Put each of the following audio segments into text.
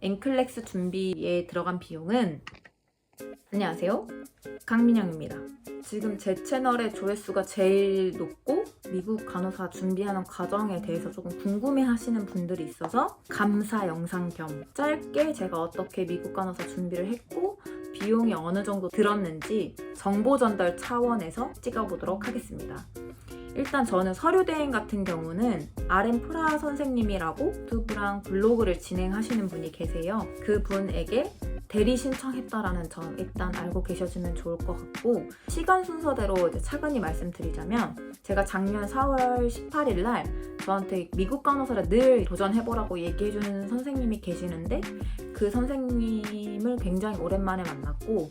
앵클렉스 준비에 들어간 비용은 안녕하세요. 강민영입니다. 지금 제 채널의 조회수가 제일 높고 미국 간호사 준비하는 과정에 대해서 조금 궁금해 하시는 분들이 있어서 감사 영상 겸 짧게 제가 어떻게 미국 간호사 준비를 했고 비용이 어느 정도 들었는지 정보 전달 차원에서 찍어보도록 하겠습니다. 일단 저는 서류 대행 같은 경우는 RM 프라 선생님이라고 유튜브랑 블로그를 진행하시는 분이 계세요. 그 분에게 대리 신청했다라는 점 일단 알고 계셔주면 좋을 것 같고 시간 순서대로 이제 차근히 말씀드리자면 제가 작년 4월 18일 날 저한테 미국 간호사를 늘 도전해보라고 얘기해주는 선생님이 계시는데 그 선생님을 굉장히 오랜만에 만났고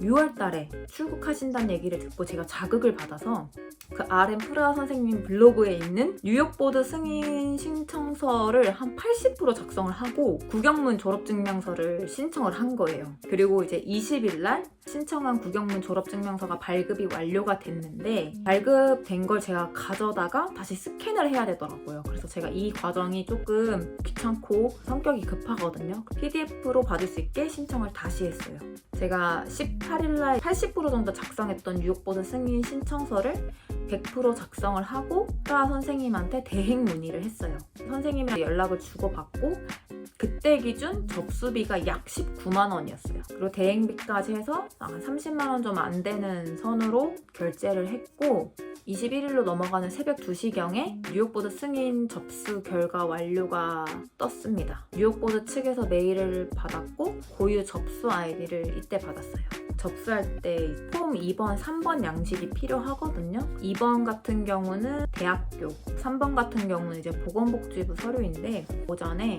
6월 달에 출국하신다는 얘기를 듣고 제가 자극을 받아서 그 RM 프라 선생님 블로그에 있는 뉴욕보드 승인 신청서를 한 80% 작성을 하고 구경문 졸업증명서를 신청을 한 거예요. 그리고 이제 20일 날 신청한 구경문 졸업증명서가 발급이 완료가 됐는데 발급된 걸 제가 가져다가 다시 스캔을 해야 되더라고요. 그래서 제가 이 과정이 조금 귀찮고 성격이 급하거든요. PDF로 받을 수 있게 신청을 다시 했어요. 제가 18일 날 80% 정도 작성했던 뉴욕보드 승인 신청서를 100% 작성을 하고 프라 선생님한테 대행 문의를 했어요. 선생님이랑 연락을 주고받고 그때 기준 접수비가 약 19만 원이었어요. 그리고 대행비까지 해서 한 30만 원 좀 안 되는 선으로 결제를 했고 21일로 넘어가는 새벽 2시경에 뉴욕보드 승인 접수 결과 완료가 떴습니다. 뉴욕보드 측에서 메일을 받았고 고유 접수 아이디를 이때 받았어요. 접수할 때 폼 2번, 3번 양식이 필요하거든요. 2번 같은 경우는 대학교, 3번 같은 경우는 이제 보건복지부 서류인데 오전에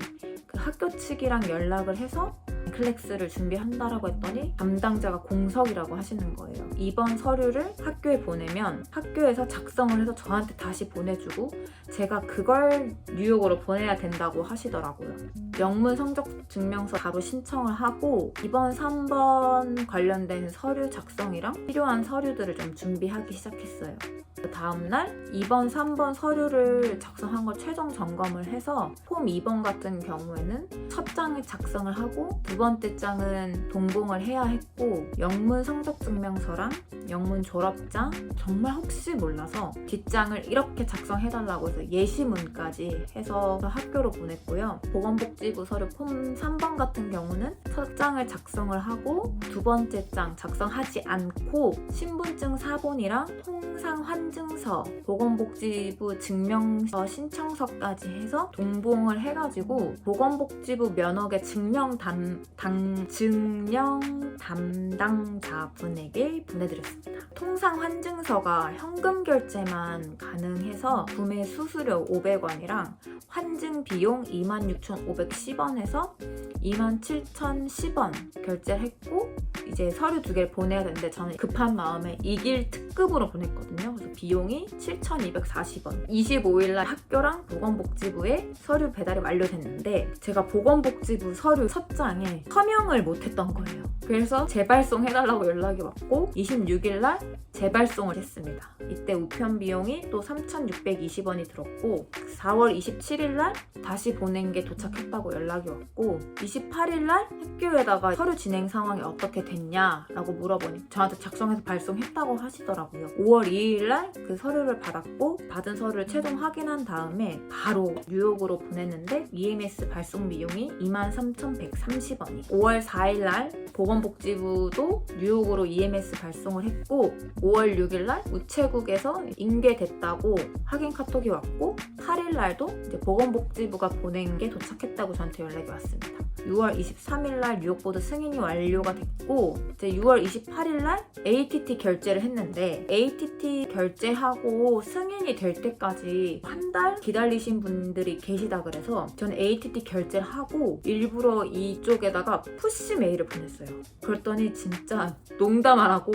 그 학교 측이랑 연락을 해서 클렉스를 준비한다라고 했더니 담당자가 공석이라고 하시는 거예요. 이번 서류를 학교에 보내면 학교에서 작성을 해서 저한테 다시 보내주고 제가 그걸 뉴욕으로 보내야 된다고 하시더라고요. 영문 성적 증명서 바로 신청을 하고 이번 3번 관련된 서류 작성이랑 필요한 서류들을 좀 준비하기 시작했어요. 그 다음날 2번, 3번 서류를 작성한 걸 최종 점검을 해서 폼 2번 같은 경우에는 첫 장을 작성을 하고 두 번째 장은 동봉을 해야 했고 영문 성적 증명서랑 영문 졸업장 정말 혹시 몰라서 뒷장을 이렇게 작성해달라고 해서 예시문까지 해서 학교로 보냈고요. 보건복지 부 서류 폼 3번 같은 경우는 첫 장을 작성을 하고 두 번째 장 작성하지 않고 신분증 사본이랑 통상 환증서, 보건복지부 증명서 신청서까지 해서 동봉을 해가지고 보건복지부 면허계 증명 담, 당, 증명 담당자분에게 보내드렸습니다. 통상 환증서가 현금 결제만 가능해서 구매 수수료 500원이랑 환증 비용 26,510 원에서 27,010원 결제를 했고 이제 서류 두 개를 보내야 되는데 저는 급한 마음에 이길 특급으로 보냈거든요. 그래서 비용이 7,240원. 25일날 학교랑 보건복지부에 서류 배달이 완료됐는데 제가 보건복지부 서류 첫 장에 서명을 못했던 거예요. 그래서 재발송 해달라고 연락이 왔고 26일날 재발송을 했습니다. 이때 우편 비용이 또 3,620원이 들었고 4월 27일날 다시 보낸 게 도착했다고 연락이 왔고 28일날 학교에다가 서류 진행 상황이 어떻게 됐냐라고 물어보니 저한테 작성해서 발송했다고 하시더라고요. 5월 2일날 그 서류를 받았고 받은 서류를 최종 확인한 다음에 바로 뉴욕으로 보냈는데 EMS 발송 비용이 23,130원이 5월 4일날 보건복지부도 뉴욕으로 EMS 발송을 했고 5월 6일날 우체국에서 인계됐다고 확인 카톡이 왔고 8일날도 이제 보건복지부가 보낸 게 도착했다고 저한테 연락이 왔습니다. 6월 23일 날 뉴욕보드 승인이 완료가 됐고 이제 6월 28일 날 ATT 결제를 했는데 ATT 결제하고 승인이 될 때까지 한 달 기다리신 분들이 계시다 그래서 저는 ATT 결제를 하고 일부러 이쪽에다가 푸시 메일을 보냈어요. 그랬더니 진짜 농담 안 하고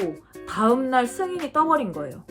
다음날 승인이 떠버린 거예요.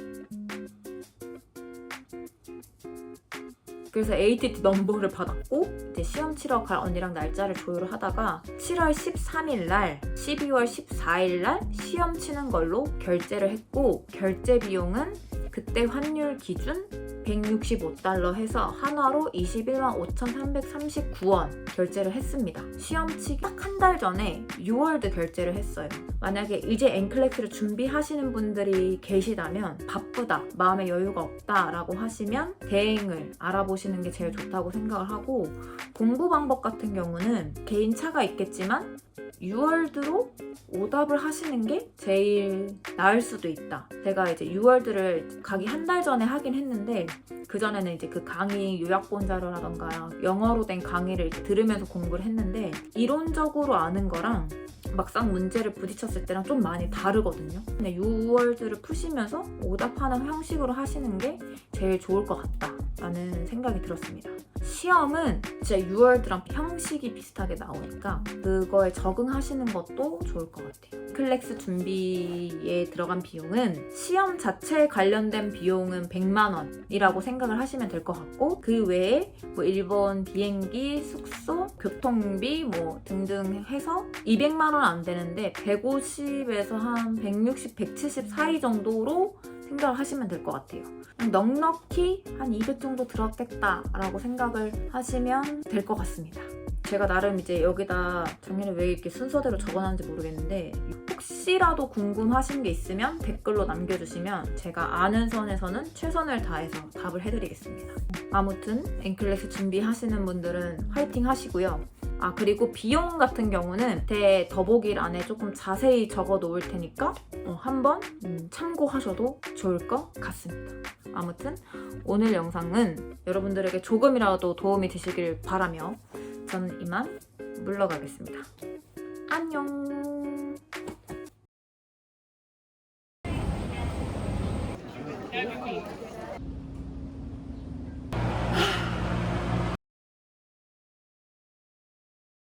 그래서 ATT 넘버를 받았고 이제 시험 치러 갈 언니랑 날짜를 조율을 하다가 7월 13일 날, 12월 14일 날 시험 치는 걸로 결제를 했고 결제 비용은 그때 환율 기준 165달러 해서 한화로 21만 5,339원 결제를 했습니다. 시험 치기 딱 한 달 전에 6월드 결제를 했어요. 만약에 이제 엔클렉스를 준비하시는 분들이 계시다면 바쁘다, 마음에 여유가 없다라고 하시면 대행을 알아보시는 게 제일 좋다고 생각을 하고 공부 방법 같은 경우는 개인 차가 있겠지만 6월드로 오답을 하시는 게 제일 나을 수도 있다. 제가 이제 6월드를 가기 한 달 전에 하긴 했는데 그 전에는 이제 그 강의 요약본 자료라던가 영어로 된 강의를 들으면서 공부를 했는데 이론적으로 아는 거랑 막상 문제를 부딪혔을 때랑 좀 많이 다르거든요. 근데 6월드를 푸시면서 오답하는 형식으로 하시는 게 제일 좋을 것 같다라는 생각이 들었습니다. 시험은 진짜 6월드랑 형식이 비슷하게 나오니까 그거에 적응하시는 것도 좋을 것 같아요. 클렉스 준비에 들어간 비용은 시험 자체에 관련된 비용은 100만 원이라고 생각을 하시면 될 것 같고 그 외에 뭐 일본 비행기, 숙소, 교통비 뭐 등등 해서 200만 원 안 되는데 150에서 한 160, 170 사이 정도로 생각을 하시면 될 것 같아요. 넉넉히 한 200 정도 들었겠다라고 생각을 하시면 될 것 같습니다. 제가 나름 이제 여기다 작년에 왜 이렇게 순서대로 적어놨는지 모르겠는데 혹시라도 궁금하신 게 있으면 댓글로 남겨주시면 제가 아는 선에서는 최선을 다해서 답을 해드리겠습니다. 아무튼 앵클렉스 준비하시는 분들은 화이팅 하시고요. 아 그리고 비용 같은 경우는 제 더보기란에 조금 자세히 적어 놓을 테니까 어, 한번 음, 참고하셔도 좋을 것 같습니다. 아무튼 오늘 영상은 여러분들에게 조금이라도 도움이 되시길 바라며 저는 이만 물러가겠습니다. 안녕.